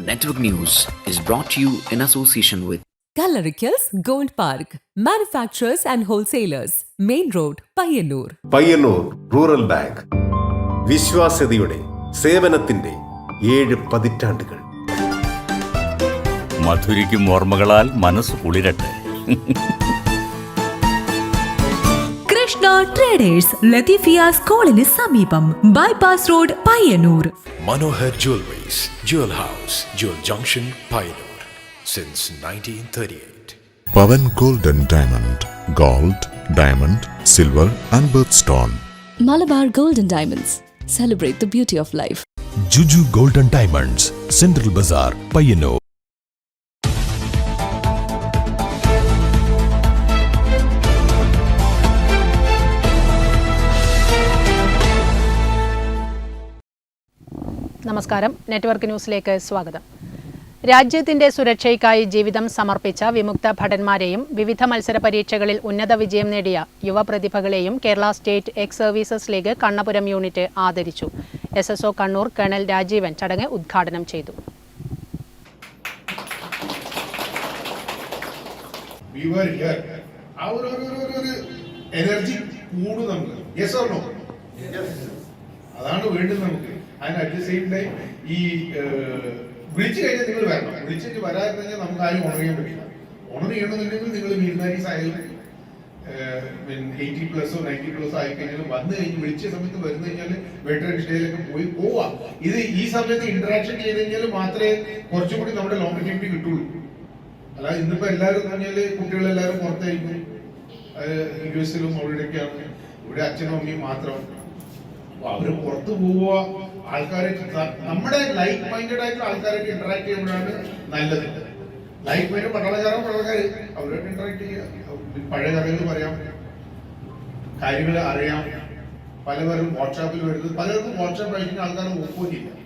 Network News is brought to you in association with Coloricals Gold Park, manufacturers and wholesalers, Main Road, Payyanur. Payyanur rural bank വിശ്വാസ്യതയുടെ സേവനത്തിന്റെ ഏഴ് പതിറ്റാണ്ടുകൾ മധുരിക്കും ഓർമ്മകളാൽ മനസ്സ് കുളിരട്ടെ Krishna traders Latheefiya സ്കൂളിന് സമീപം bypass road Payyanur Manohar Jewelries, Jewel House, Jewel Junction, Pyror, since 1938. Pavan Golden Diamond, Gold, Diamond, Silver, and Birthstone. Malabar Golden Diamonds, celebrate the beauty of life. Juju Golden Diamonds, Central Bazaar, Payanur. നമസ്കാരം. Network ന്യൂസിലേക്ക് സ്വാഗതം. രാജ്യത്തിന്റെ സുരക്ഷയ്ക്കായി ജീവിതം സമർപ്പിച്ച വിമുക്ത ഭടന്മാരെയും വിവിധ മത്സര പരീക്ഷകളിൽ ഉന്നത വിജയം നേടിയ യുവപ്രതിഭകളെയും Kerala state ex services league Kannapuram unit ആദരിച്ചു. S S O Kannur colonel Rajeevan ചടങ്ങ് ഉദ്ഘാടനം ചെയ്തു. എനർജി കൂടും നമുക്ക് യെസ് ഓർ നോ അതാണ് വേണ്ടത് നമുക്ക്. അതിന് അറ്റ് ദ സെയിം ടൈം ഈ വിളിച്ചു കഴിഞ്ഞാൽ നിങ്ങൾ വരണം. വിളിച്ചിട്ട് വരാതെ നമുക്ക് ആരും ഓണർ ചെയ്യാൻ പറ്റില്ല. ഓണർ ചെയ്യണമെന്നുണ്ടെങ്കിൽ നിങ്ങൾ മീർനാരീസ് ആയാലും എയ്റ്റി പ്ലസോ നയന്റി പ്ലസോ ആയി കഴിഞ്ഞാലും വന്നു കഴിഞ്ഞ് വിളിച്ച സമയത്ത് വരുന്നു കഴിഞ്ഞാൽ വെറ്ററൻസ് ഡേയിലൊക്കെ പോയി പോവാം. ഇത് ഈ സമയത്ത് ഇന്ററാക്ഷൻ ചെയ്ത് കഴിഞ്ഞാൽ മാത്രമേ കുറച്ചും കൂടി നമ്മുടെ ലോങ് കിട്ടുള്ളൂ. അല്ലാതെ ഇന്നിപ്പോ എല്ലാവരും എന്ന് പറഞ്ഞാൽ കുട്ടികളെല്ലാവരും പുറത്തായിരിക്കും. യു എസിലും അവിടെയൊക്കെയാണ് ഇവിടെ അച്ഛനും അമ്മയും മാത്രം അവർ പുറത്തു പോവുക ആൾക്കാരെ നമ്മുടെ ലൈഫ് മൈൻഡഡ് ആയിട്ടുള്ള ആൾക്കാരായിട്ട് ഇന്ററാക്ട് ചെയ്യുമ്പോഴാണ് നല്ലത്. ലൈഫ് മൈൻഡ് പട്ടാളക്കാര് അവരോട് ഇന്ററാക്ട് ചെയ്യുക. പഴയ കഥകൾ പറയാം കാര്യങ്ങൾ അറിയാം. പലവരും വാട്സാപ്പിൽ വരുന്നത്. പലർക്കും വാട്സാപ്പ് അയക്കുന്ന ആൾക്കാർ ഒപ്പുമില്ല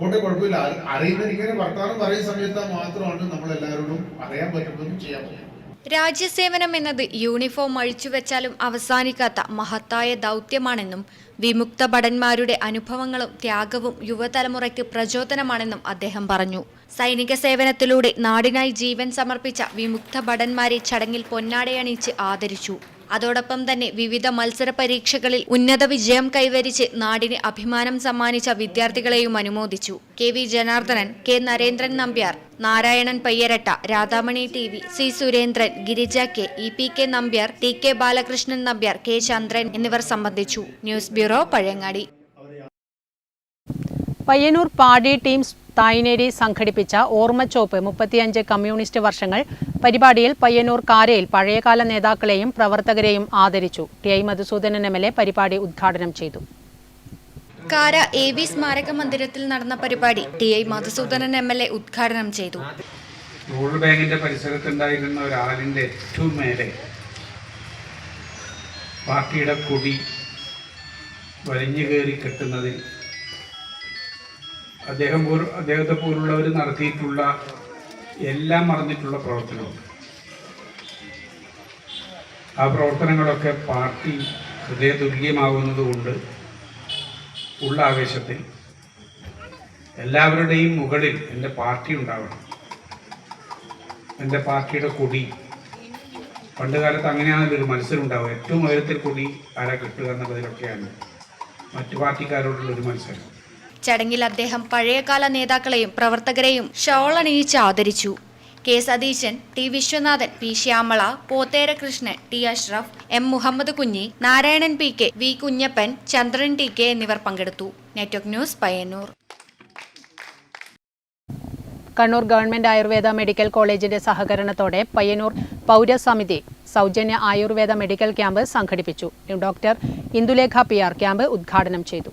പോട്ടെ കുഴപ്പമില്ല. അറി- അറിയുന്ന ഇങ്ങനെ വർത്തമാനം പറയുന്ന സമയത്ത് മാത്രമാണ് നമ്മൾ എല്ലാവരോടും അറിയാൻ പറ്റുന്നതും ചെയ്യാൻ പറ്റും രാജ്യസേവനം എന്നത് യൂണിഫോം അഴിച്ചുവെച്ചാലും അവസാനിക്കാത്ത മഹത്തായ ദൗത്യമാണെന്നും വിമുക്ത ഭടന്മാരുടെ അനുഭവങ്ങളും ത്യാഗവും യുവതലമുറയ്ക്ക് പ്രചോദനമാണെന്നും അദ്ദേഹം പറഞ്ഞു. സൈനിക സേവനത്തിലൂടെ നാടിനായി ജീവൻ സമർപ്പിച്ച വിമുക്ത ഭടന്മാരെ ചടങ്ങിൽ പൊന്നാടയണിയിച്ച് ആദരിച്ചു. അതോടൊപ്പം തന്നെ വിവിധ മത്സര പരീക്ഷകളിൽ ഉന്നത വിജയം കൈവരിച്ച് നാടിന് അഭിമാനം സമ്മാനിച്ച വിദ്യാർത്ഥികളെയും അനുമോദിച്ചു. K V Janardhanan K Narendran Nambiar Narayanan Payyaratta Radhamani T V C Surendran Girija K E P K Nambiar T K Balakrishnan Nambiar K Chandran എന്നിവർ സംബന്ധിച്ചു. News bureau Pazhayangadi. പയ്യന്നൂർ പാടി ടീം തായ്നേരി സംഘടിപ്പിച്ച ഓർമ്മച്ചോപ്പ് മുപ്പത്തിയഞ്ച് കമ്മ്യൂണിസ്റ്റ് വർഷങ്ങൾ പരിപാടിയിൽ പയ്യന്നൂർ കാരയിൽ പഴയകാല നേതാക്കളെയും പ്രവർത്തകരെയും ആദരിച്ചു. T I Madhusoodanan M L A പരിപാടി ഉദ്ഘാടനം ചെയ്തു. കാര എ വി സ്മാരക മന്ദിരത്തിൽ നടന്ന പരിപാടി T I Madhusoodanan M L A ഉദ്ഘാടനം ചെയ്തു. റൂറൽ ബാങ്കിന്റെ പരിസരത്തുണ്ടായിരുന്ന ഒരാളിന്റെ ഏറ്റവും മേലെ പാർട്ടിയുടെ കൊടി വലിഞ്ഞു കയറി കെട്ടുന്നതിൽ അദ്ദേഹം അദ്ദേഹത്തെ പോലുള്ളവർ നടത്തിയിട്ടുള്ള എല്ലാം മറന്നിട്ടുള്ള പ്രവർത്തനമുണ്ട് ആ പ്രവർത്തനങ്ങളൊക്കെ പാർട്ടി ഹൃദയതുല്യമാകുന്നതുകൊണ്ട് ഉള്ള ആവേശത്തിൽ എല്ലാവരുടെയും മുകളിൽ എന്റെ പാർട്ടി ഉണ്ടാവണം. എന്റെ പാർട്ടിയുടെ കൊടി. പണ്ട് കാലത്ത് അങ്ങനെയാണല്ലോ ഒരു മത്സരം ഉണ്ടാവുക. ഏറ്റവും ഉയരത്തിൽ കൊടി ആരാ കിട്ടുക എന്നുള്ളതിലൊക്കെയാണ് മറ്റു പാർട്ടിക്കാരോടുള്ള ഒരു മത്സരം. ചടങ്ങിൽ അദ്ദേഹം പഴയകാല നേതാക്കളെയും പ്രവർത്തകരെയും ഷോൾ അണിയിച്ച് ആദരിച്ചു. K Satheesan T Viswanathan P Shyamala Pothera Krishnan T Ashraf M Muhammad Kunhi Narayanan P K V Kunhappan Chandran T K എന്നിവർ പങ്കെടുത്തു. Network news Payyanur. Kannur government Ayurveda medical കോളേജിന്റെ സഹകരണത്തോടെ പയ്യന്നൂർ പൗരസമിതി സൗജന്യ ആയുർവേദ മെഡിക്കൽ ക്യാമ്പ് സംഘടിപ്പിച്ചു. Doctor Indulekha P R camp ഉദ്ഘാടനം ചെയ്തു.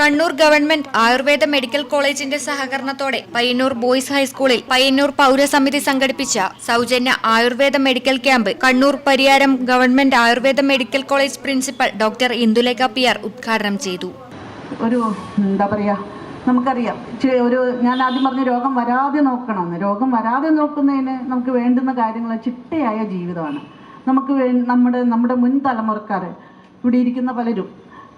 Kannur government Ayurveda medical കോളേജിന്റെ സഹകരണത്തോടെ പയ്യന്നൂർ ബോയ്സ് ഹൈസ്കൂളിൽ പയ്യന്നൂർ പൗരസമിതി സംഘടിപ്പിച്ച സൗജന്യ Ayurveda medical camp Kannur Pariyaram government Ayurveda medical college principal doctor Indulekha P R ഉദ്ഘാടനം ചെയ്തു. ഒരു എന്താ പറയാ നമുക്കറിയാം. ഒരു ഞാൻ ആദ്യം പറഞ്ഞ രോഗം വരാതെ നോക്കണമെന്ന് രോഗം വരാതെ നോക്കുന്നതിന് നമുക്ക് വേണ്ടുന്ന കാര്യങ്ങൾ ചിട്ടയായ ജീവിതമാണ്. നമുക്ക് നമ്മുടെ നമ്മുടെ മുൻ തലമുറക്കാർ ഇവിടെ ഇരിക്കുന്ന പലരും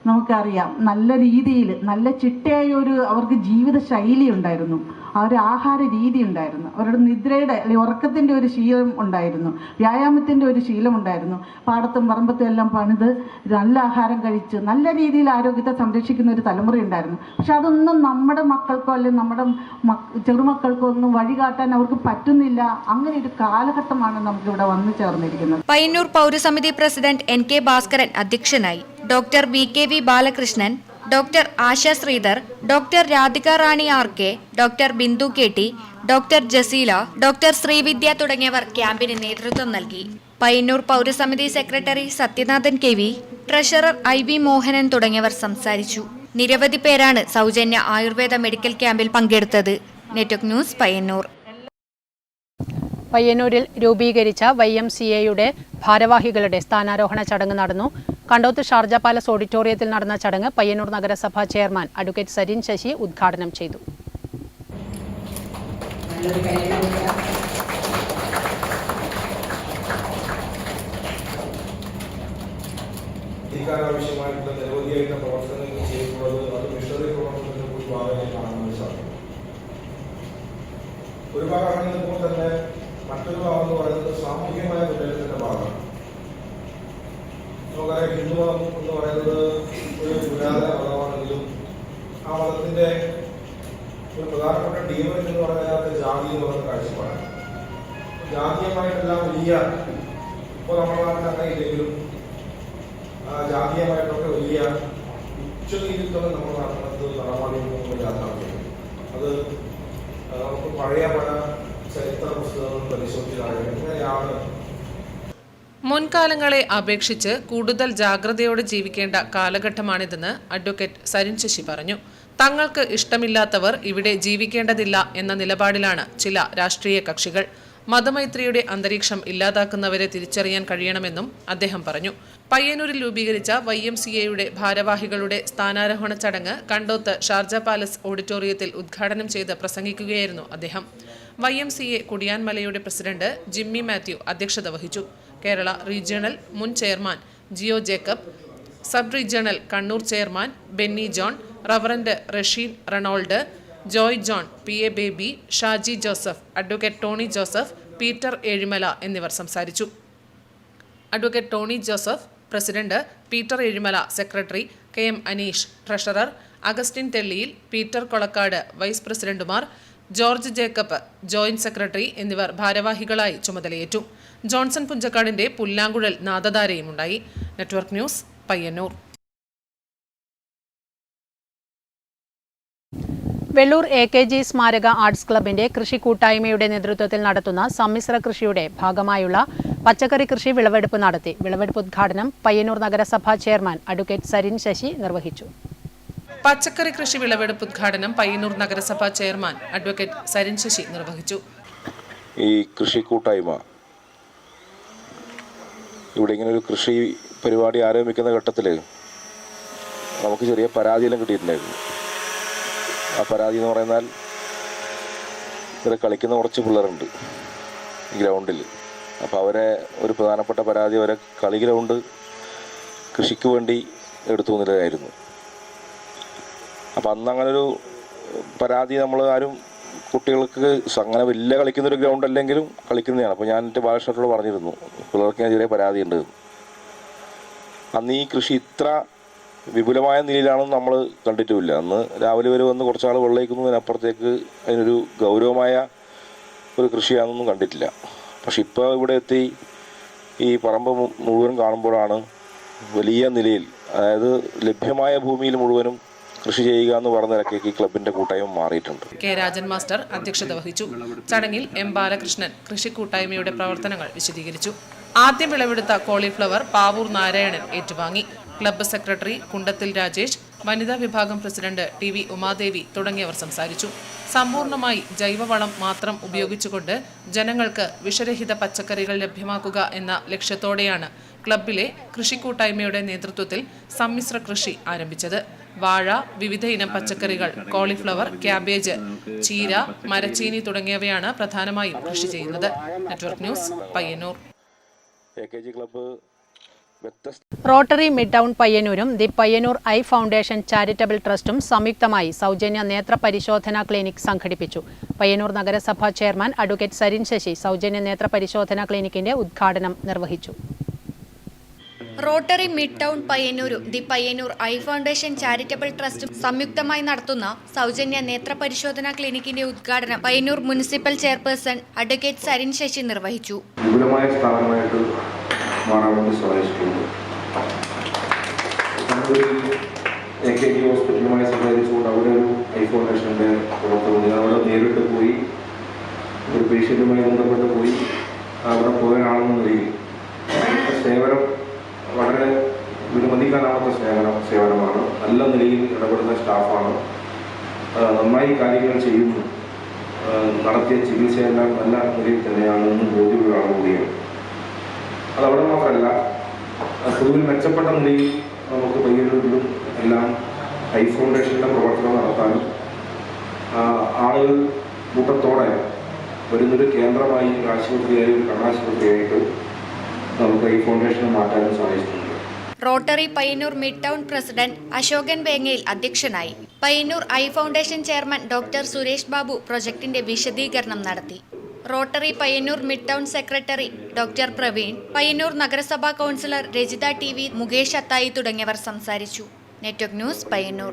നമുക്കറിയാം. നല്ല രീതിയിൽ നല്ല ചിട്ടയായ ഒരു അവർക്ക് ജീവിത ശൈലി ഉണ്ടായിരുന്നു. ആ ഒരു ആഹാര രീതി ഉണ്ടായിരുന്നു. അവരുടെ നിദ്രയുടെ അല്ലെങ്കിൽ ഉറക്കത്തിന്റെ ഒരു ശീലം ഉണ്ടായിരുന്നു. വ്യായാമത്തിന്റെ ഒരു ശീലം ഉണ്ടായിരുന്നു. പാടത്തും പറമ്പത്തും എല്ലാം പണിത് നല്ല ആഹാരം കഴിച്ച് നല്ല രീതിയിൽ ആരോഗ്യത്തെ സംരക്ഷിക്കുന്ന ഒരു തലമുറ ഉണ്ടായിരുന്നു. പക്ഷെ അതൊന്നും നമ്മുടെ മക്കൾക്കോ അല്ലെങ്കിൽ നമ്മുടെ ചെറുമക്കൾക്കോ ഒന്നും വഴികാട്ടാൻ അവർക്ക് പറ്റുന്നില്ല. അങ്ങനെ ഒരു കാലഘട്ടമാണ് നമുക്കിവിടെ വന്നു ചേർന്നിരിക്കുന്നത്. പയ്യന്നൂർ പൗരസമിതി പ്രസിഡന്റ് എൻ കെ ഭാസ്കരൻ അധ്യക്ഷനായി. Doctor V K V Balakrishnan doctor Asha Sreedhar doctor Radhika Rani R K doctor Bindu K T doctor Jaseela doctor Sreevidya തുടങ്ങിയവർ ക്യാമ്പിന് നേതൃത്വം നൽകി. Payyanur പൗരസമിതി secretary Sathyanathan K V treasurer I V Mohanan തുടങ്ങിയവർ സംസാരിച്ചു. നിരവധി പേരാണ് സൗജന്യ ആയുർവേദ മെഡിക്കൽ ക്യാമ്പിൽ പങ്കെടുത്തത്. Network news Payyanur. പയ്യന്നൂരിൽ രൂപീകരിച്ച വൈ എം സി എയുടെ ഭാരവാഹികളുടെ സ്ഥാനാരോഹണ ചടങ്ങ് നടന്നു. കണ്ടോത്ത് ഷാർജ പാലസ് ഓഡിറ്റോറിയത്തിൽ നടന്ന ചടങ്ങ് പയ്യന്നൂർ നഗരസഭാ ചെയർമാൻ അഡ്വക്കേറ്റ് സരിൻ ശശി ഉദ്ഘാടനം ചെയ്തു. ഒരു ഭാഗമാണ് ഇപ്പോൾ തന്നെ മറ്റൊരു ഭാഗം എന്ന് പറയുന്നത് സാമൂഹികമായ മുന്നേറ്റത്തിന്റെ ഭാഗമാണ്. നമുക്കറിയാം ഹിന്ദുമതം എന്ന് പറയുന്നത് ഒരു പുരാതന മതമാണെങ്കിലും ആ മതത്തിന്റെ ഒരു പ്രധാനപ്പെട്ട ഡീമൻ എന്ന് പറയുന്നത് ജാതി മതം കാഴ്ചപ്പാടാണ്. ജാതീയമായിട്ടെല്ലാം വലിയ ഇപ്പോൾ നമ്മുടെ അങ്ങനെ ഇല്ലെങ്കിലും ജാതീയമായിട്ടൊക്കെ വലിയ ഉച്ചനീതിത്വം നമ്മുടെ നാട്ടിനകത്ത് നടപാടികൾ യാഥാർത്ഥ്യം അത് നമുക്ക് പഴയ പല ചരിത്ര പുസ്തകങ്ങൾ പരിശോധിച്ചാലും എങ്ങനെയാണ് മുൻകാലങ്ങളെ അപേക്ഷിച്ച് കൂടുതൽ ജാഗ്രതയോടെ ജീവിക്കേണ്ട കാലഘട്ടമാണിതെന്ന് അഡ്വക്കേറ്റ് സരിൻ ശശി പറഞ്ഞു. തങ്ങൾക്ക് ഇഷ്ടമില്ലാത്തവർ ഇവിടെ ജീവിക്കേണ്ടതില്ല എന്ന നിലപാടിലാണ് ചില രാഷ്ട്രീയ കക്ഷികൾ. മതമൈത്രിയുടെ അന്തരീക്ഷം ഇല്ലാതാക്കുന്നവരെ തിരിച്ചറിയാൻ കഴിയണമെന്നും അദ്ദേഹം പറഞ്ഞു. പയ്യന്നൂരിൽ രൂപീകരിച്ച വൈ എം സി എയുടെ ഭാരവാഹികളുടെ സ്ഥാനാരോഹണ ചടങ്ങ് കണ്ടോത്ത് ഷാർജ പാലസ് ഓഡിറ്റോറിയത്തിൽ ഉദ്ഘാടനം ചെയ്ത് പ്രസംഗിക്കുകയായിരുന്നു അദ്ദേഹം. വൈ എം സി എ കുടിയാൻമലയുടെ പ്രസിഡന്റ് ജിമ്മി മാത്യു അധ്യക്ഷത വഹിച്ചു. കേരള റീജിയണൽ മുൻ chairman Geo Jacob sub regional Kannur chairman Benny John reverend Rasheen Ronald Joy John P A Baby Shaji Joseph advocate Tony Joseph Peter Ezhimala എന്നിവർ സംസാരിച്ചു. Advocate Tony Joseph president Peter Ezhimala secretary K M Aneesh treasurer Augustine Thelliyil Peter Kolakkad vice പ്രസിഡന്റുമാർ George Jacob joint secretary എന്നിവർ ഭാരവാഹികളായി ചുമതലയേറ്റു. Johnson പുഞ്ചക്കാടിന്റെ പുല്ലാങ്കുഴൽ നാദധാരയും ഉണ്ടായി network news Payyanur. Vellur A K G സ്മാരക arts ക്ലബിന്റെ കൃഷി കൂട്ടായ്മയുടെ നേതൃത്വത്തിൽ നടത്തുന്ന സമ്മിശ്ര കൃഷിയുടെ ഭാഗമായുള്ള പച്ചക്കറി കൃഷി വിളവെടുപ്പ് നടത്തി. വിളവെടുപ്പ് ഉദ്ഘാടനം പയ്യന്നൂർ നഗരസഭാ ചെയർമാൻ അഡ്വക്കേറ്റ് സരിൻ ശശി നിർവഹിച്ചു. പച്ചക്കറി കൃഷി വിളവെടുപ്പ് ഉദ്ഘാടനം പയ്യന്നൂർ നഗരസഭാ ചെയർമാൻ അഡ്വക്കേറ്റ് സരിൻ ശശി നിർവഹിച്ചു. ഈ കൃഷി കൂട്ടായ്മ ഇവിടെ ഇങ്ങനെ ഒരു കൃഷി പരിപാടി ആരംഭിക്കുന്ന ഘട്ടത്തിൽ നമുക്ക് ചെറിയ പരാതിയെല്ലാം കിട്ടിയിട്ടുണ്ടായിരുന്നു. ആ പരാതി എന്ന് പറയുന്നാൽ ഇവിടെ കളിക്കുന്ന കുറച്ച് പിള്ളേരുണ്ട് ഗ്രൗണ്ടിൽ. അപ്പോൾ അവരെ ഒരു പ്രധാനപ്പെട്ട പരാതി അവരെ കളി ഗ്രൗണ്ട് കൃഷിക്ക് വേണ്ടി എടുത്തു എന്നുള്ളതായിരുന്നു അപ്പം അന്ന് അങ്ങനൊരു പരാതി നമ്മൾ ആരും കുട്ടികൾക്ക് അങ്ങനെ വലിയ കളിക്കുന്ന ഒരു ഗ്രൗണ്ട് അല്ലെങ്കിലും കളിക്കുന്നതാണ്. അപ്പോൾ ഞാൻ എന്റെ ബാലകൃഷ്ണനോട് പറഞ്ഞിരുന്നു. പിള്ളേർക്ക് ഞാൻ ചെറിയ പരാതിയുണ്ട്. അന്ന് ഈ കൃഷി ഇത്ര വിപുലമായ നിലയിലാണെന്ന് നമ്മൾ കണ്ടിട്ടുമില്ല. അന്ന് രാവിലെ വരെ വന്ന് കുറച്ചാൾ വെള്ളയിക്കുന്നതിനപ്പുറത്തേക്ക് അതിനൊരു ഗൗരവമായ ഒരു കൃഷിയാണെന്നൊന്നും കണ്ടിട്ടില്ല. പക്ഷെ ഇപ്പോൾ ഇവിടെ എത്തി ഈ പറമ്പ് മുഴുവനും കാണുമ്പോഴാണ് വലിയ നിലയിൽ അതായത് ലഭ്യമായ ഭൂമിയിൽ മുഴുവനും കൃഷി ചെയ്യുക എന്ന് പറഞ്ഞ നിലയ്ക്ക് ഈ ക്ലബിന്റെ കൂട്ടായ്മ മാറിയിട്ടുണ്ട്. കെ രാജൻ മാസ്റ്റർ അധ്യക്ഷത വഹിച്ചു. ചടങ്ങിൽ എം ബാലകൃഷ്ണൻ കൃഷി കൂട്ടായ്മയുടെ പ്രവർത്തനങ്ങൾ വിശദീകരിച്ചു. ആദ്യം വിളവെടുത്ത കോളിഫ്ലവർ പാവൂർ നാരായണൻ ഏറ്റുവാങ്ങി. ക്ലബ്ബ് സെക്രട്ടറി കുണ്ടത്തിൽ രാജേഷ് വനിതാ വിഭാഗം പ്രസിഡന്റ് ടി വി ഉമാദേവി തുടങ്ങിയവർ സംസാരിച്ചു. സമ്പൂർണമായി ജൈവവളം മാത്രം ഉപയോഗിച്ചുകൊണ്ട് ജനങ്ങൾക്ക് വിഷരഹിത പച്ചക്കറികൾ ലഭ്യമാക്കുക എന്ന ലക്ഷ്യത്തോടെയാണ് ക്ലബിലെ കൃഷിക്കൂട്ടായ്മയുടെ നേതൃത്വത്തിൽ സമ്മിശ്ര കൃഷി ആരംഭിച്ചത്. വാഴ വിവിധ ഇനം പച്ചക്കറികൾ കോളിഫ്ലവർ ക്യാബേജ് ചീര മരച്ചീനി തുടങ്ങിയവയാണ് പ്രധാനമായും കൃഷി ചെയ്യുന്നത്. Network news Payyanur. Rotary mid town പയ്യന്നൂരും the Payyanur eye foundation charitable ട്രസ്റ്റും സംയുക്തമായി സൗജന്യ നേത്ര പരിശോധനാ ക്ലിനിക് സംഘടിപ്പിച്ചു. പയ്യന്നൂർ നഗരസഭാ ചെയർമാൻ അഡ്വക്കേറ്റ് സരിൻ ശശി സൗജന്യ നേത്ര പരിശോധനാ ക്ലിനിക്കിന്റെ ഉദ്ഘാടനം നിർവഹിച്ചു. Rotary mid town പയ്യന്നൂരും the Payyanur eye foundation charitable ട്രസ്റ്റും സംയുക്തമായി നടത്തുന്ന സൗജന്യ നേത്ര പരിശോധനാ ക്ലിനിക്കിന്റെ ഉദ്ഘാടനം Payyanur municipal chairperson advocate Sarin Sasi നിർവഹിച്ചു. എ കെ ജി ഹോസ്പിറ്റലുമായി ഒരു ഐ പോയി ഒരു ബന്ധപ്പെട്ട് പോയി അവിടെ പോയവരാണെന്ന നിലയിൽ അവരുടെ സേവനം വളരെ വിലമതിക്കാനാവാത്ത സേവനം സേവനമാണ്. നല്ല നിലയിൽ ഇടപെടുന്ന സ്റ്റാഫാണ്. നന്നായി കാര്യങ്ങൾ ചെയ്യുന്നു. നടത്തിയ ചികിത്സയെല്ലാം നല്ല നിലയിൽ തന്നെയാണെന്ന് ബോധ്യമുള്ള ആൾ കൂടിയാണ്. അതവിടെ മാത്രമല്ല പൊതുവിൽ മെച്ചപ്പെട്ട നിലയിൽ നമുക്ക് പയ്യന്നൂരിലും എല്ലാം ഹൈ ഫൗണ്ടേഷന്റെ പ്രവർത്തനം നടത്താനും ആളുകൾ കൂട്ടത്തോടെ വരുന്നൊരു കേന്ദ്രമായി ഒരു ആശുപത്രിയായി ഒരു കണ്ണാശുപത്രിയായിട്ട് നമുക്ക് ഈ മാറ്റാനും സാധിച്ചിട്ടുണ്ട്. Rotary Payyanur mid town president Ashokan Vengayil അധ്യക്ഷനായി. Payyanur eye foundation chairman doctor Suresh Babu പ്രൊജക്ടിന്റെ വിശദീകരണം നടത്തി. Rotary Payyanur mid town secretary doctor Praveen Payyanur നഗരസഭാ councillor Rajitha T V Mukesh Athayi തുടങ്ങിയവർ സംസാരിച്ചു. Network news Payyanur.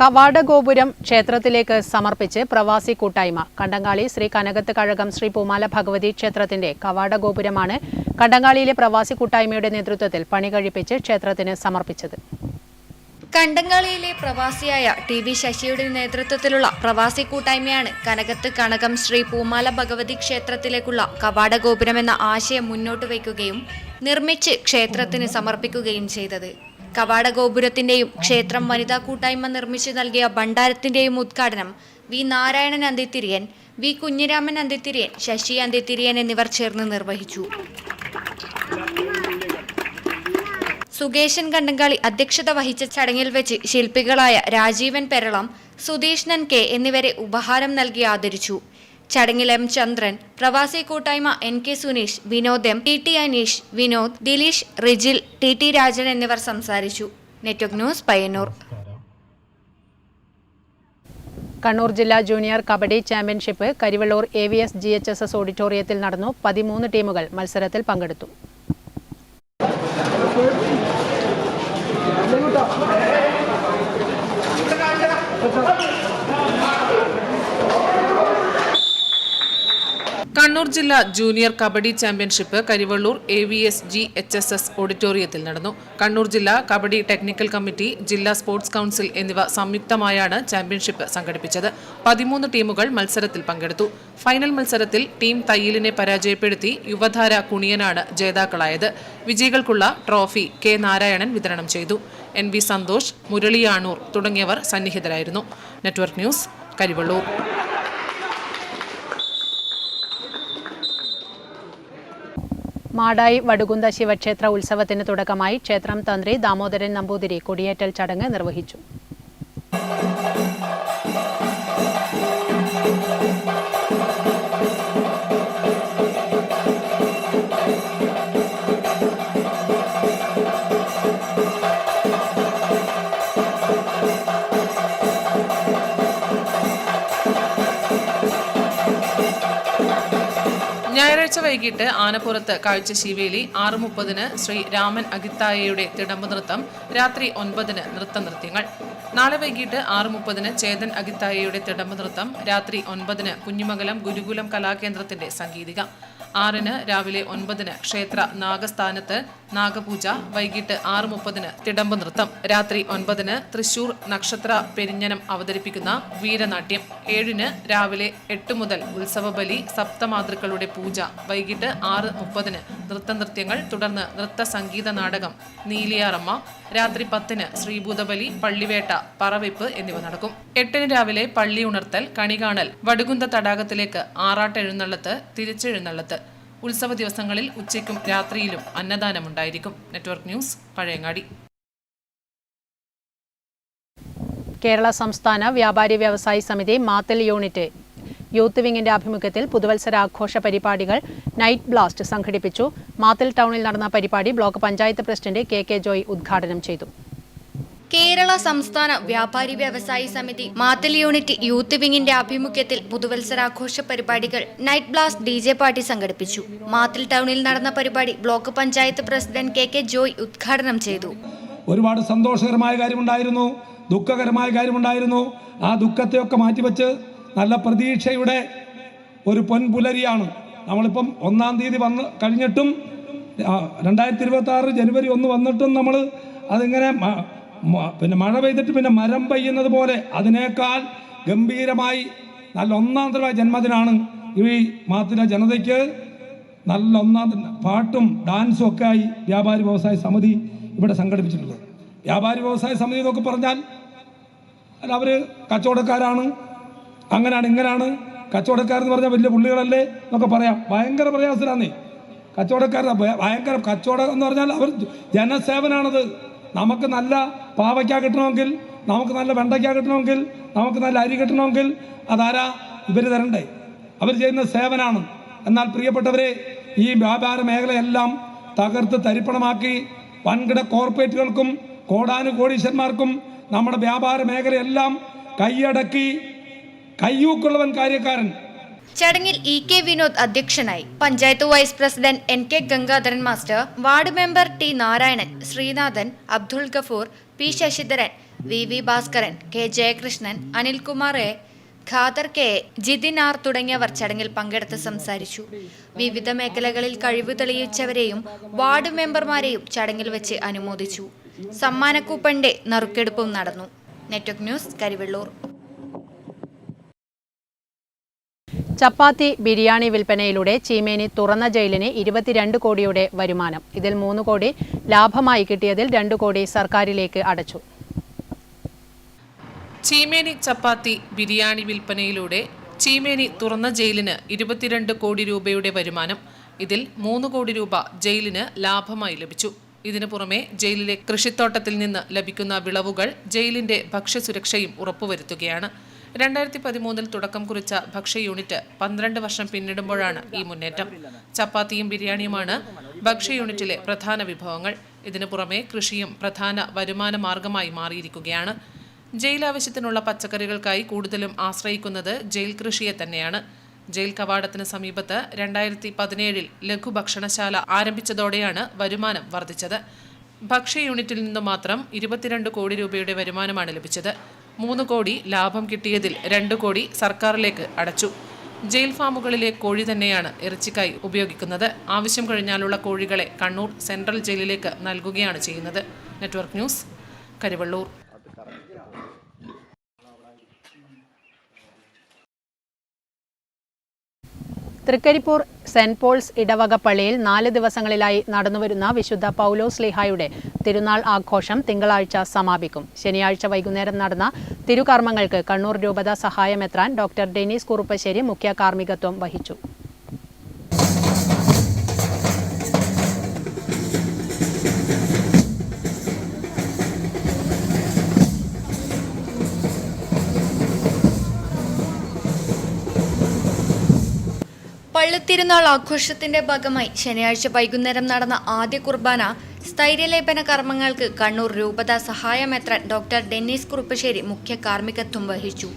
കവാട ഗോപുരം ക്ഷേത്രത്തിലേക്ക് സമർപ്പിച്ച് പ്രവാസി കൂട്ടായ്മ. കണ്ടങ്ങാളി ശ്രീ കനകത്ത് കഴകം ശ്രീ പൂമാല ഭഗവതി ക്ഷേത്രത്തിന്റെ കവാടഗോപുരമാണ് കണ്ടങ്ങാളിയിലെ പ്രവാസി കൂട്ടായ്മയുടെ നേതൃത്വത്തിൽ പണി കഴിപ്പിച്ച് ക്ഷേത്രത്തിന് സമർപ്പിച്ചത്. കണ്ടങ്ങാളിയിലെ പ്രവാസിയായ ടി വി ശശിയുടെ നേതൃത്വത്തിലുള്ള പ്രവാസി കൂട്ടായ്മയാണ് കനകത്ത് കനകം ശ്രീ പൂമാല ഭഗവതി ക്ഷേത്രത്തിലേക്കുള്ള കവാടഗോപുരം എന്ന ആശയം മുന്നോട്ട് വയ്ക്കുകയും നിർമ്മിച്ച് ക്ഷേത്രത്തിന് സമർപ്പിക്കുകയും ചെയ്തത്. കവാട ഗോപുരത്തിന്റെയും ക്ഷേത്രം വനിതാ കൂട്ടായ്മ നിർമ്മിച്ചു നൽകിയ ഭണ്ഡാരത്തിന്റെയും ഉദ്ഘാടനം വി നാരായണൻ അന്തിത്തിരിയൻ വി കുഞ്ഞിരാമൻ അന്തിത്തിരിയൻ ശശി അന്തിത്തിരിയൻ എന്നിവർ ചേർന്ന് നിർവഹിച്ചു. സുകേശൻ കണ്ടങ്കാളി അധ്യക്ഷത വഹിച്ച ചടങ്ങിൽ വെച്ച് ശില്പികളായ രാജീവൻ പെരളം സുധീഷ്ണൻ കെ എന്നിവരെ ഉപഹാരം നൽകി ആദരിച്ചു. ചടങ്ങിൽ എം ചന്ദ്രൻ പ്രവാസി കൂട്ടായ്മ N K Suneesh Vinod M T T Aneesh Vinod Dileesh Rijil T T Rajan എന്നിവർ സംസാരിച്ചു. Network news Payyanur. കണ്ണൂർ ജില്ലാ junior kabaddi championship Karivellur A V S G H S S ഓഡിറ്റോറിയത്തിൽ നടന്നു. പതിമൂന്ന് ടീമുകൾ മത്സരത്തിൽ പങ്കെടുത്തു. കണ്ണൂർ ജില്ലാ junior kabaddi championship Karivellur A V S G H S S ഓഡിറ്റോറിയത്തിൽ നടന്നു. കണ്ണൂർ ജില്ലാ കബഡി ടെക്നിക്കൽ കമ്മിറ്റി ജില്ലാ സ്പോർട്സ് കൗൺസിൽ എന്നിവ സംയുക്തമായാണ് ചാമ്പ്യൻഷിപ്പ് സംഘടിപ്പിച്ചത്. പതിമൂന്ന് ടീമുകൾ മത്സരത്തിൽ പങ്കെടുത്തു. ഫൈനൽ മത്സരത്തിൽ ടീം തയ്യലിനെ പരാജയപ്പെടുത്തി യുവധാര കുണിയനാണ് ജേതാക്കളായത്. വിജയികൾക്കുള്ള ട്രോഫി കെ നാരായണൻ വിതരണം ചെയ്തു. എൻ വി സന്തോഷ് മുരളിയാണൂർ തുടങ്ങിയവർ സന്നിഹിതരായിരുന്നു. Network news Karivellur. Madayi Vadukunda ശിവക്ഷേത്ര ഉത്സവത്തിന് തുടക്കമായി ക്ഷേത്രം തന്ത്രി ദാമോദരൻ നമ്പൂതിരി കൊടിയേറ്റൽ ചടങ്ങ് നിർവഹിച്ചു വൈകിട്ട് ആനപ്പുറത്ത് കാഴ്ച ശിവേലി ആറ് മുപ്പതിന് ശ്രീ രാമൻ അഗിത്തായയുടെ തിടമ്പ് നൃത്തം രാത്രി ഒൻപതിന് നൃത്തനൃത്യങ്ങൾ. നാളെ വൈകിട്ട് ആറ് മുപ്പതിന് ചേതൻ അഗിത്തായയുടെ തിടമ്പ് നൃത്തം രാത്രി ഒൻപതിന് കുഞ്ഞുമംഗലം ഗുരുകുലം കലാകേന്ദ്രത്തിന്റെ സംഗീതിക. ആറിന് രാവിലെ ഒൻപതിന് ക്ഷേത്ര നാഗസ്ഥാനത്ത് നാഗപൂജ വൈകിട്ട് ആറ് മുപ്പതിന് തിടമ്പ് നൃത്തം രാത്രി ഒൻപതിന് തൃശൂർ നക്ഷത്ര പെരിഞ്ഞനം അവതരിപ്പിക്കുന്ന വീരനാട്യം. ഏഴിന് രാവിലെ എട്ട് മുതൽ ഉത്സവബലി സപ്തമാതൃക്കളുടെ പൂജ. വൈകിട്ട് ആറ് മുപ്പതിന് നൃത്തനൃത്യങ്ങൾ തുടർന്ന് നൃത്ത സംഗീത നാടകം നീലിയാറമ്മ. രാത്രി പത്തിന് ശ്രീഭൂതബലി പള്ളിവേട്ട പറവെപ്പ് എന്നിവ നടക്കും. എട്ടിന് രാവിലെ പള്ളി ഉണർത്തൽ കണികാണൽ വടുകുന്ത തടാകത്തിലേക്ക് ആറാട്ടെഴുന്നള്ളത്ത് തിരിച്ചെഴുന്നള്ളത്ത്. ഉത്സവ ദിവസങ്ങളിൽ ഉച്ചയ്ക്കും രാത്രിയിലും അന്നദാനമുണ്ടായിരിക്കും. Network news Pazhayangadi. കേരള സംസ്ഥാന വ്യാപാരി വ്യവസായി സമിതി മാത്തൽ യൂണിറ്റ്. യൂത്ത് വിങ്ങിന്റെ ആഭിമുഖ്യത്തിൽ പുതുവത്സരാഘോഷ പരിപാടികൾ നൈറ്റ് ബ്ലാസ്റ്റ് സംഘടിപ്പിച്ചു. മാത്തൽ ടൗണിൽ നടന്ന പരിപാടി block panchayat president K K Joy ഉദ്ഘാടനം ചെയ്തു. കേരള സംസ്ഥാന വ്യാപാരി വ്യവസായി സമിതി മാത്തൽ യൂണിറ്റ് യൂത്ത് വിങ്ങിന്റെ ആഭിമുഖ്യത്തിൽ പുതുവത്സരാഘോഷ പരിപാടികൾ night blast D J party സംഘടിപ്പിച്ചു. മാത്തിൽ ടൗണിൽ നടന്ന പരിപാടി block panchayat president K K Joy ഉദ്ഘാടനം ചെയ്തു. ഒരുപാട് സന്തോഷകരമായ കാര്യമുണ്ടായിരുന്നു ദുഃഖകരമായ കാര്യമുണ്ടായിരുന്നു. ആ ദുഃഖത്തെയൊക്കെ മാറ്റിവെച്ച് നല്ല പ്രതീക്ഷയുടെ ഒരു പൊൻപുലരിയാണ്. നമ്മളിപ്പം ഒന്നാം തീയതി വന്ന് കഴിഞ്ഞിട്ടും രണ്ടായിരത്തി ഇരുപത്തി ആറ് ജനുവരി ഒന്ന് വന്നിട്ടും നമ്മൾ അതിങ്ങനെ പിന്നെ മഴ പെയ്തിട്ട് പിന്നെ മരം പെയ്യുന്നത് പോലെ അതിനേക്കാൾ ഗംഭീരമായി നല്ല ഒന്നാം തരമായ ജന്മദിനാണ്. ഈ മാത്തിലെ ജനതയ്ക്ക് നല്ല ഒന്നാം പാട്ടും ഡാൻസും ഒക്കെ ആയി വ്യാപാരി വ്യവസായ സമിതി ഇവിടെ സംഘടിപ്പിച്ചിട്ടുള്ളത്. വ്യാപാരി വ്യവസായ സമിതി എന്നൊക്കെ പറഞ്ഞാൽ അവർ കച്ചവടക്കാരാണ്. അങ്ങനെയാണ് ഇങ്ങനെയാണ് കച്ചവടക്കാരെന്ന് പറഞ്ഞാൽ വലിയ പുള്ളികളല്ലേ എന്നൊക്കെ പറയാം. ഭയങ്കര പ്രയാസത്തിലാന്നേ. കച്ചവടക്കാരുടെ ഭയങ്കര കച്ചവടം എന്ന് പറഞ്ഞാൽ അവർ ജനസേവനാണത്. നമുക്ക് നല്ല പാവയ്ക്ക കിട്ടണമെങ്കിൽ നമുക്ക് നല്ല വെണ്ടയ്ക്ക കിട്ടണമെങ്കിൽ നമുക്ക് നല്ല അരി കിട്ടണമെങ്കിൽ അതാരാ ഇവർ തരണ്ടേ? അവർ ചെയ്യുന്ന സേവനമാണ് എന്നാൽ പ്രിയപ്പെട്ടവരെ ഈ വ്യാപാര മേഖലയെല്ലാം തകർത്ത് തരിപ്പണമാക്കി വൻകിട കോർപ്പറേറ്റുകൾക്കും കോടാനുകോടീശ്വരന്മാർക്കും നമ്മുടെ വ്യാപാര മേഖലയെല്ലാം കൈയടക്കി കയ്യൂക്കുള്ളവൻ കാര്യക്കാരൻ. ചടങ്ങിൽ ഇ കെ വിനോദ് അധ്യക്ഷനായി. Panchayat vice president N K Gangadharan master ward member T Narayanan Sreenathan Abdul Gafoor P Sasidharan V V Bhaskaran K Jayakrishnan Anilkumar A Khader K Jithin R തുടങ്ങിയവർ ചടങ്ങിൽ പങ്കെടുത്ത് സംസാരിച്ചു. വിവിധ മേഖലകളിൽ കഴിവ് തെളിയിച്ചവരെയും വാർഡ് മെമ്പർമാരെയും ചടങ്ങിൽ വെച്ച് അനുമോദിച്ചു. സമ്മാനക്കൂപ്പന്റെ നറുക്കെടുപ്പും നടന്നു. Network news Karivellur. ചപ്പാത്തി ബിരിയാണി വിൽപ്പനയിലൂടെ ചീമേനി തുറന്ന ജയിലിന് ഇരുപത്തിരണ്ട് കോടിയുടെ വരുമാനം. ഇതിൽ മൂന്ന് കോടി ലാഭമായി കിട്ടിയതിൽ രണ്ട് കോടി സർക്കാരിലേക്ക് അടച്ചു. ചീമേനി ചപ്പാത്തി ബിരിയാണി വിൽപ്പനയിലൂടെ ചീമേനി തുറന്ന ജയിലിന് ഇരുപത്തിരണ്ട് കോടി രൂപയുടെ വരുമാനം. ഇതിൽ മൂന്ന് കോടി രൂപ ജയിലിന് ലാഭമായി ലഭിച്ചു. ഇതിനു പുറമെ ജയിലിലെ കൃഷിത്തോട്ടത്തിൽ നിന്ന് ലഭിക്കുന്ന വിളവുകൾ ജയിലിന്റെ ഭക്ഷ്യസുരക്ഷയും ഉറപ്പുവരുത്തുകയാണ്. രണ്ടായിരത്തി പതിമൂന്നിൽ തുടക്കം കുറിച്ച ഭക്ഷ്യ യൂണിറ്റ് പന്ത്രണ്ട് വർഷം പിന്നിടുമ്പോഴാണ് ഈ മുന്നേറ്റം. ചപ്പാത്തിയും ബിരിയാണിയുമാണ് ഭക്ഷ്യ യൂണിറ്റിലെ പ്രധാന വിഭവങ്ങൾ. ഇതിനു പുറമെ കൃഷിയും പ്രധാന വരുമാന മാർഗമായി മാറിയിരിക്കുകയാണ്. ജയിൽ ആവശ്യത്തിനുള്ള പച്ചക്കറികൾക്കായി കൂടുതലും ആശ്രയിക്കുന്നത് ജയിൽ കൃഷിയെ തന്നെയാണ്. ജയിൽ കവാടത്തിന് സമീപത്ത് രണ്ടായിരത്തി പതിനേഴിൽ ലഘുഭക്ഷണശാല ആരംഭിച്ചതോടെയാണ് വരുമാനം വർദ്ധിച്ചത്. ഭക്ഷ്യ യൂണിറ്റിൽ നിന്നും മാത്രം ഇരുപത്തിരണ്ട് കോടി രൂപയുടെ വരുമാനമാണ് ലഭിച്ചത്. മൂന്ന് കോടി ലാഭം കിട്ടിയതിൽ രണ്ട് കോടി സർക്കാരിലേക്ക് അടച്ചു. ജയിൽ ഫാമുകളിലെ കോഴി തന്നെയാണ് ഇറച്ചിക്കായി ഉപയോഗിക്കുന്നത്. ആവശ്യം കഴിഞ്ഞാലുള്ള കോഴികളെ കണ്ണൂർ സെൻട്രൽ ജയിലിലേക്ക് നൽകുകയാണ് ചെയ്യുന്നത്. Network news Karivellur. Thrikaripur saint Paul's ഇടവക പള്ളിയിൽ നാല് ദിവസങ്ങളിലായി നടന്നുവരുന്ന വിശുദ്ധ പൗലോസ് ലിഹായുടെ തിരുനാൾ ആഘോഷം തിങ്കളാഴ്ച സമാപിക്കും. ശനിയാഴ്ച വൈകുന്നേരം നടന്ന തിരുകർമ്മങ്ങൾക്ക് കണ്ണൂർ രൂപത സഹായമെത്രാൻ ഡോക്ടർ ഡെനീസ് കുറുപ്പശ്ശേരി മുഖ്യ കാർമ്മികത്വം വഹിച്ചു. പള്ളിത്തിരുന്നാൾ ആഘോഷത്തിന്റെ ഭാഗമായി ശനിയാഴ്ച വൈകുന്നേരം നടന്ന ആദ്യ കുർബാന സ്ഥൈര്യലേപന കർമ്മങ്ങൾക്ക് കണ്ണൂർ രൂപത സഹായമെത്രൻ ഡോക്ടർ ഡെന്നീസ് കുറുപ്പശ്ശേരി മുഖ്യ കാർമ്മികത്വം വഹിച്ചു.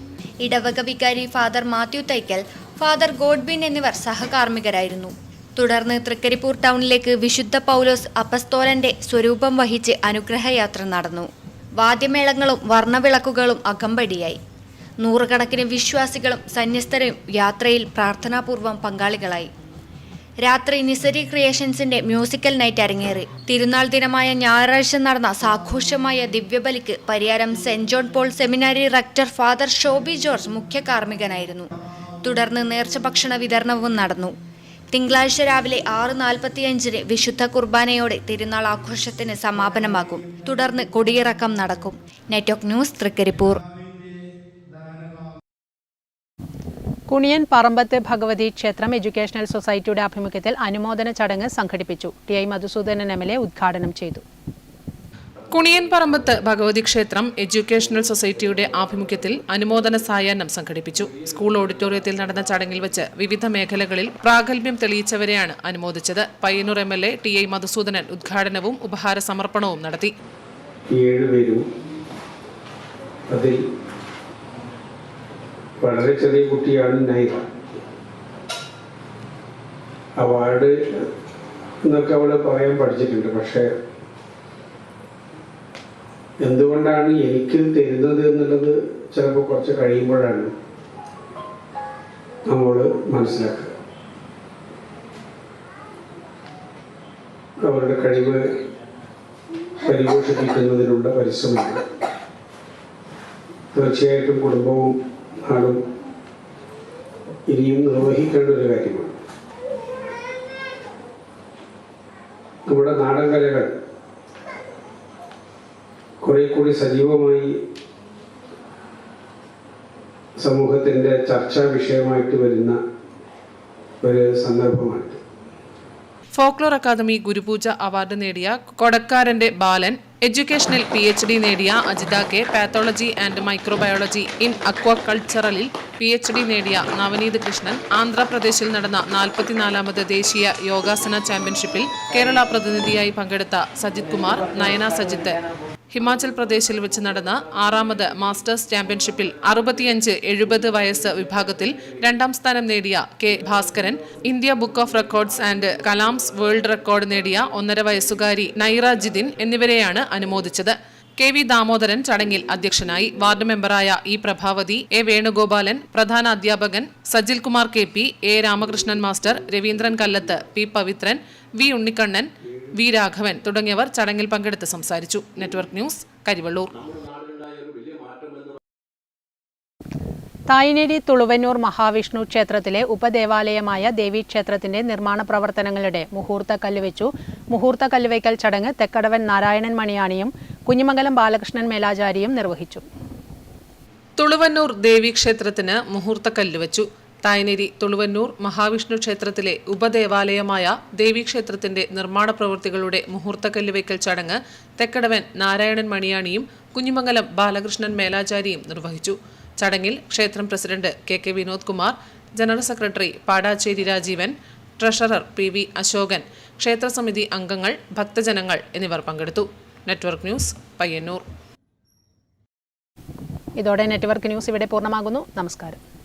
ഇടവക വികാരി father Mathew Thaikkal father Godwin എന്നിവർ സഹകാർമ്മികരായിരുന്നു. തുടർന്ന് തൃക്കരിപ്പൂർ ടൗണിലേക്ക് വിശുദ്ധ പൗലോസ് അപ്പസ്തോലന്റെ സ്വരൂപം വഹിച്ച് അനുഗ്രഹയാത്ര നടന്നു. വാദ്യമേളങ്ങളും വർണവിളക്കുകളും അകമ്പടിയായി. നൂറുകണക്കിന് വിശ്വാസികളും സന്യസ്തരും യാത്രയിൽ പ്രാർത്ഥനാപൂർവം പങ്കാളികളായി. രാത്രി നിസരി ക്രിയേഷൻസിന്റെ മ്യൂസിക്കൽ നൈറ്റ് അരങ്ങേറി. തിരുനാൾ ദിനമായ ഞായറാഴ്ച നടന്ന സാഘോഷമായ ദിവ്യബലിക്ക് Pariyaram saint John Paul seminary rector father Shobi George മുഖ്യ കാർമ്മികനായിരുന്നു. തുടർന്ന് നേർച്ച ഭക്ഷണ വിതരണവും നടന്നു. തിങ്കളാഴ്ച രാവിലെ ആറ് നാൽപ്പത്തിയഞ്ചിന് വിശുദ്ധ കുർബാനയോടെ തിരുനാൾ ആഘോഷത്തിന് സമാപനമാകും. തുടർന്ന് കൊടിയിറക്കം നടക്കും. Network news Trikaripur. Kuniyan Parambath Bhagavathi ക്ഷേത്രം എഡ്യൂക്കേഷണൽ സൊസൈറ്റിയുടെ ആഭിമുഖ്യത്തിൽ അനുമോദന ചടങ്ങ് സംഘടിപ്പിച്ചു. T I Madhusoodanan M L A ഉദ്ഘാടനം ചെയ്തു. കുണിയൻപറമ്പത്ത് ഭഗവതി ക്ഷേത്രം എഡ്യൂക്കേഷണൽ സൊസൈറ്റിയുടെ ആഭിമുഖ്യത്തിൽ അനുമോദന സായാഹ്നം സംഘടിപ്പിച്ചു. സ്കൂൾ ഓഡിറ്റോറിയത്തിൽ നടന്ന ചടങ്ങിൽ വെച്ച് വിവിധ മേഖലകളിൽ പ്രാഗൽഭ്യം തെളിയിച്ചവരെയാണ് അനുമോദിച്ചത്. Payyanur M L A T I Madhusoodanan ഉദ്ഘാടനവും ഉപഹാര സമർപ്പണവും നടത്തി. അതിൽ വളരെ ചെറിയ കുട്ടിയാണ് നൈറ അവാർഡ് എന്നൊക്കെ അവൾ പറയാൻ പഠിച്ചിട്ടുണ്ട് പക്ഷേ എന്തുകൊണ്ടാണ് എനിക്ക് തരുന്നത് എന്നുള്ളത് ചിലപ്പോൾ കുറച്ച് കഴിയുമ്പോഴാണ് നമ്മൾ മനസ്സിലാക്കുക. അവരുടെ കഴിവ് പരിപോഷിപ്പിക്കുന്നതിനുള്ള പരിശ്രമങ്ങൾ. തീർച്ചയായിട്ടും കുടുംബവും നാടും ഇനിയും നിർവഹിക്കേണ്ട ഒരു കാര്യമാണ്. നമ്മുടെ നാടൻ കലകൾ കുറെ കൂടി സജീവമായി സമൂഹത്തിന്റെ ചർച്ചാ വിഷയമായിട്ട് വരുന്ന ഒരു സന്ദർഭമാണ് ഫോക്ലോർ അക്കാദമി ഗുരുപൂജ അവാർഡ് നേടിയ കൊടക്കാരന്റെ ബാലൻ എഡ്യൂക്കേഷനിൽ പി എച്ച് ഡി നേടിയ Ajitha K pathology and microbiology in അക്വാകൾച്ചറലിൽ P H D നേടിയ നവനീത് കൃഷ്ണൻ ആന്ധ്രാപ്രദേശിൽ നടന്ന നാൽപ്പത്തിനാലാമത് ദേശീയ യോഗാസന ചാമ്പ്യൻഷിപ്പിൽ കേരള പ്രതിനിധിയായി പങ്കെടുത്ത സജിത് കുമാർ നയന സജിത്ത് ഹിമാചൽ പ്രദേശിൽ വെച്ച് നടന്ന ആറാമത് മാസ്റ്റേഴ്സ് ചാമ്പ്യൻഷിപ്പിൽ അറുപത്തിയഞ്ച് എഴുപത് വയസ്സ് വിഭാഗത്തിൽ രണ്ടാം സ്ഥാനം നേടിയ K Bhaskaran India book of records and Kalam's world record നേടിയ ഒന്നര വയസ്സുകാരി നൈറ ജിതിൻ എന്നിവരെയാണ് അനുമോദിച്ചത്. കെ വി ദാമോദരൻ ചടങ്ങിൽ അധ്യക്ഷനായി വാർഡ് മെമ്പറായ ഇ പ്രഭാവതി എ വേണുഗോപാലൻ പ്രധാന അധ്യാപകൻ Sajil Kumar K P A Ramakrishnan master Raveendran Kallath P Pavithran V Unnikannan V Raghavan തുടങ്ങിയവർ ചടങ്ങിൽ പങ്കെടുത്ത് സംസാരിച്ചു. Network news Karivellur. Thayineri Thuluvannur Mahavishnu ക്ഷേത്രത്തിലെ ഉപദേവാലയമായ ദേവീക്ഷേത്രത്തിന്റെ നിർമ്മാണ പ്രവർത്തനങ്ങളുടെ മുഹൂർത്ത കല്ലുവെച്ചു മുഹൂർത്ത കല്ലുവയ്ക്കൽ ചടങ്ങ് തെക്കടവൻ നാരായണൻ മണിയാണിയും കുഞ്ഞിമംഗലം ബാലകൃഷ്ണൻ മേലാചാരിയും നിർവഹിച്ചു. തുളുവന്നൂർ ദേവീക്ഷേത്രത്തിന് മുഹൂർത്ത വെച്ചു തായനേരി തുളുവന്നൂർ മഹാവിഷ്ണു ക്ഷേത്രത്തിലെ ഉപദേവാലയമായ ദേവീക്ഷേത്രത്തിന്റെ നിർമ്മാണ പ്രവൃത്തികളുടെ മുഹൂർത്തക്കല്ല് വയ്ക്കൽ ചടങ്ങ് തെക്കടവൻ നാരായണൻ മണിയാണിയും കുഞ്ഞിമംഗലം ബാലകൃഷ്ണൻ മേലാചാരിയും നിർവഹിച്ചു. ചടങ്ങിൽ ക്ഷേത്രം president K K Vinod Kumar general secretary Padachery Rajeevan treasurer P V Ashokan ക്ഷേത്രസമിതി അംഗങ്ങൾ ഭക്തജനങ്ങൾ എന്നിവർ പങ്കെടുത്തു. Network news Payyanur. ഇതോടെ നെറ്റ്വർക്ക് ന്യൂസ് ഇവിടെ പൂർണമാകുന്നു. നമസ്കാരം.